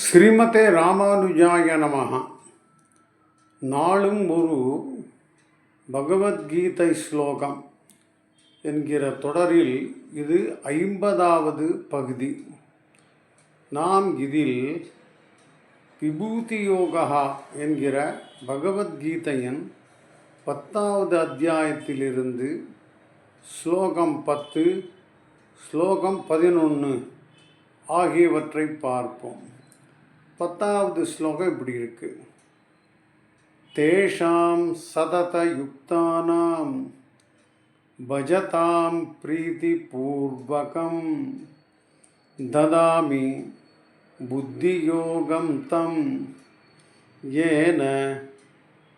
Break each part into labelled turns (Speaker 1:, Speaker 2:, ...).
Speaker 1: ஸ்ரீமதே ராமானுஜாய நமக நாளும் ஒரு பகவத்கீதை ஸ்லோகம் என்கிற தொடரில் இது ஐம்பதாவது பகுதி. நாம் இதில் விபூதியோகா என்கிற பகவத்கீதையின் பத்தாவது அத்தியாயத்திலிருந்து ஸ்லோகம் பத்து ஸ்லோகம் பதினொன்று ஆகியவற்றை பார்ப்போம். பத்தாவது ஸ்லோகம் இப்படி இருக்கு. தேஷாம் சதத யுக்தானாம் பஜதாம் பிரீதி பூர்வகம் ததாமி புத்தியோகம் தம் ஏன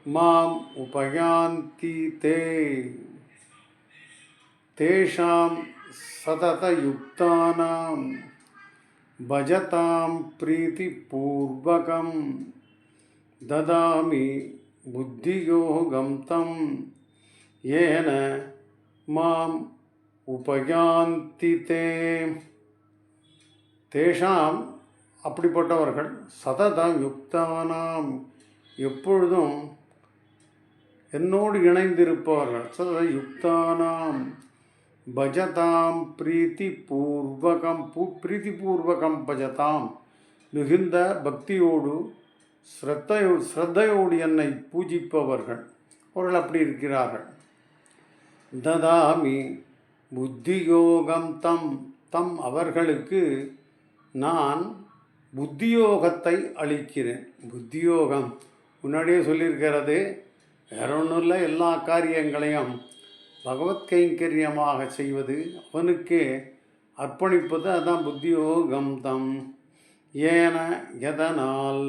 Speaker 1: மாம் உபயாந்தி தே. தேஷாம் சததயுக்தானாம் भजतां प्रीतिपूर्वकं ददामि बुद्धियोगं तं येन மாம் உபயாந்தி தே தேஷாம் அப்படிப்பட்டவர்கள் சததம் யுக்தானாம் எப்பொழுதும் என்னோடு இணைந்திருப்பவர்கள் சதத யுக்தானாம் பஜதாம் பிரீத்திபூர்வகம் பூ பிரீத்திபூர்வகம் பஜதாம். மிகுந்த பக்தியோடு ஸ்ரத்தையோ ஸ்ரத்தையோடு என்னை பூஜிப்பவர்கள். அவர்கள் அப்படி இருக்கிறார்கள். ததாமி புத்தியோகம் தம் தம் அவர்களுக்கு நான் புத்தியோகத்தை அளிக்கிறேன். புத்தியோகம். முன்னாடியே சொல்லியிருக்கிறது வேற ஒன்றும் இல்லை எல்லா காரியங்களையும் பகவத் கைங்கரியமாக செய்வது அவனுக்கே அர்ப்பணிப்பது அதான் புத்தியோகம் தம். ஏன எதனால்?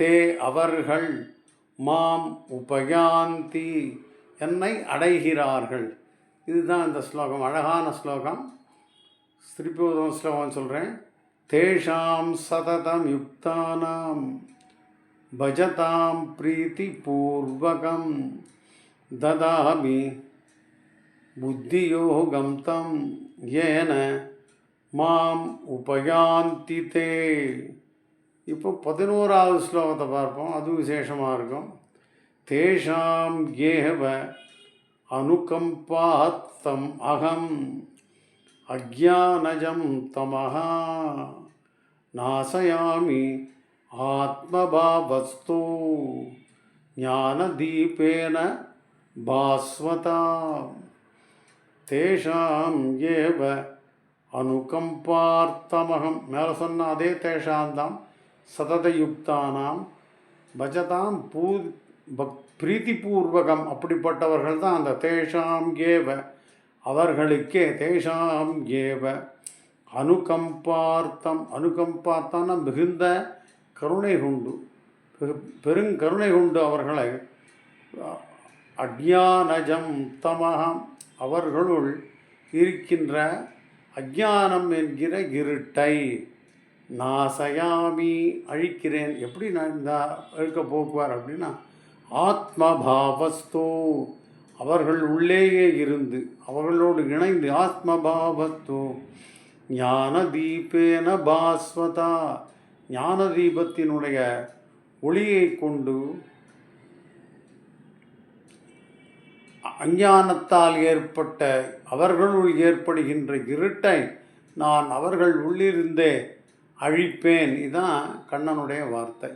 Speaker 1: தே அவர்கள் மாம் உபயாந்தி என்னை அடைகிறார்கள். இதுதான் இந்த ஸ்லோகம் அழகான ஸ்லோகம். திருப்பி ஸ்லோகம் சொல்கிறேன் தேஷாம் சததம் யுக்தானாம் பஜதாம் பிரீத்தி பூர்வகம் ததாமி புத்தியோகம் தம் ஏன மாம் உபயாந்தி தே இப்போ பதினோராவது ஸ்லோகத்தை பார்ப்போம். அது விசேஷமாக இருக்கும். தேஷாம் ஏவ அனுகம்பாத்தம் அகம் அஜானஜம் தமஹா நாசயாமி ஆத்மபாவஸ்து ஞானதீபேன பாஸ்வதா। தேஷாம் ஏவ அனுகம்பார்த்தமகம் மேலே சொன்ன அதே தேஷாந்தாம் சததயுக்தானாம். பஜதாம் பூ பக் பிரீத்திபூர்வகம் அப்படிப்பட்டவர்கள் தான் அந்த தேஷாம் ஏவ. அவர்களுக்கே தேஷாம் ஏவ. அனுகம்பார்த்தம் அனுகம்பார்த்தம்னா மிகுந்த கருணை கொண்டு பெருங்கருணை கொண்டு அவர்களை. அஜ்ஞானஜம் தமகம் அவர்களுள் இருக்கின்ற அஜானம் என்கிற இருட்டை நாசயாமி அழிக்கிறேன். எப்படி நான் இந்த அழுக்க போக்குவார் அப்படின்னா ஆத்மபாவஸ்தோ. அவர்கள் உள்ளேயே இருந்து அவர்களோடு இணைந்து ஆத்மபாவஸ்தோ. ஞான தீபேன பாஸ்வதா. ஞான தீபத்தினுடைய ஒளியை கொண்டு அஞ்ஞானத்தால் ஏற்பட்ட அவர்களுள் ஏற்படுகின்ற இருட்டை நான் அவர்கள் உள்ளிருந்தே அழிப்பேன். இதுதான் கண்ணனுடைய வார்த்தை.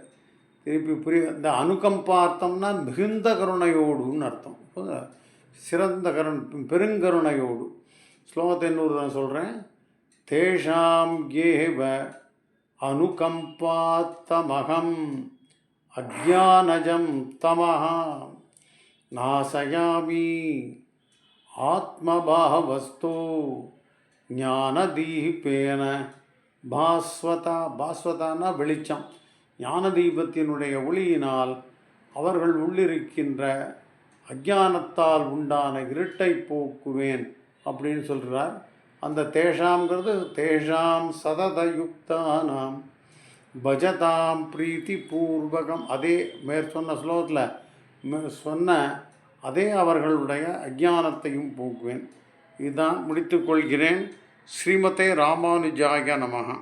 Speaker 1: திருப்பி புரிய இந்த அனுகம்பார்த்தம்னா மிகுந்த கருணையோடுன்னு அர்த்தம். சிறந்த கருண் பெருங்கருணையோடு. ஸ்லோகத்தை இன்னொரு தான் சொல்கிறேன் தேஷாம் ஏவ அனுகம்பாத்தமகம் அஜானஜம் தமஹா நாசயாமி ஆத்மபாவஸ்து ஞானதீபேன பாஸ்வதா பாஸ்வதானா வெளிச்சம். ஞான தீபத்தினுடைய ஒளியினால் அவர்கள் உள்ளிருக்கின்ற அஜானத்தால் உண்டான இருட்டை போக்குவேன் அப்படின்னு சொல்கிறார் அந்த தேஷாம்ங்கிறது தேஷாம் சததயுக்தானாம். பஜதாம் பிரீத்தி பூர்வகம் அதே மேற் சொன்ன ஸ்லோகத்தில் சொன்ன அதே அவர்களுடைய அஜானத்தையும் போக்குவேன். இதுதான் முடித்துக்கொள்கிறேன் ஸ்ரீமதே ராமானுஜாய நமகா